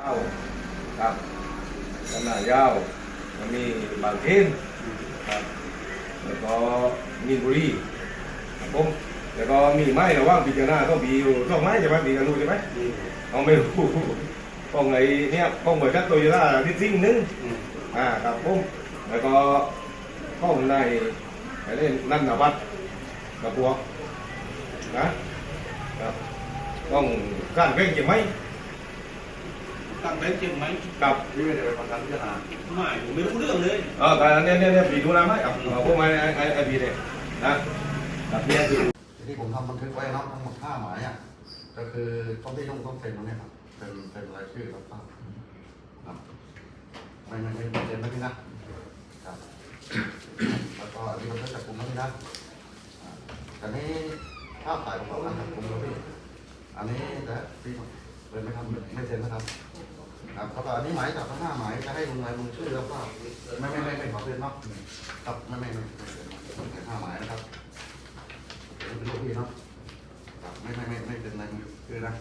ยาวครับขนาดยาวมันมีบางเขนครับแล้วก็มีบุรีครับผมแล้วก็มีไม้ระว่างพิจารณาต้องมีอยู่ต้องไม้ใช่ไหมมีกันรู้ใช่ไหมเอาไม่รู้ต้องไอ้เนี่ยต้องบริษัทโตโยต้าที่ซิ่งนึงอ่าครับผมแล้วก็ต้องในไอ้นี่นั่นนะวัดกับพวกนะครับต้องสร้างเพลงเก็บไหม ตั้งเต็นท์เชียงไหมกับนี่ไม่ได้ไปฟังการพิจารณาไม่ผมไม่รู้เรื่องเลยเออแต่เนี่ยเนี่ยเนี่ยปีดูนะไหมเอาเอาพวกไม้ไอ้ไอ้ไอ้ปีเนี่ยนะครับเนี่ยคือที่ผมทำบันทึกไว้เนาะทั้งหมดห้าหมายอะก็คือต้องที่ต้องต้องเซ็นตรงเนี้ยครับเป็นเป็นรายชื่อครับป้าครับไม่ไม่ไม่ไม่เซ็นนะพี่นะครับแล้วก็อันนี้มันก็จับกลุ่มนะพี่นะอ่าแต่นี้ภาพถ่ายประกอบการจับกลุ่มแล้วพี่อันนี้แต่พี่ เลยไม่ทำไม่เซ็นนะครับครับแล้วก็อันนี้หมายจับทั้งห้าหมายจะให้ลงลายมือชื่อแล้วก็ไม่ไม่ไม่ไม่ขอเซ็นเนาะครับไม่ไม่ไม่ไม่เซ็นแต่ห้าหมายนะครับเป็นลูกพี่เนาะครับไม่ไม่ไม่ไม่เป็นไรมือคือนะ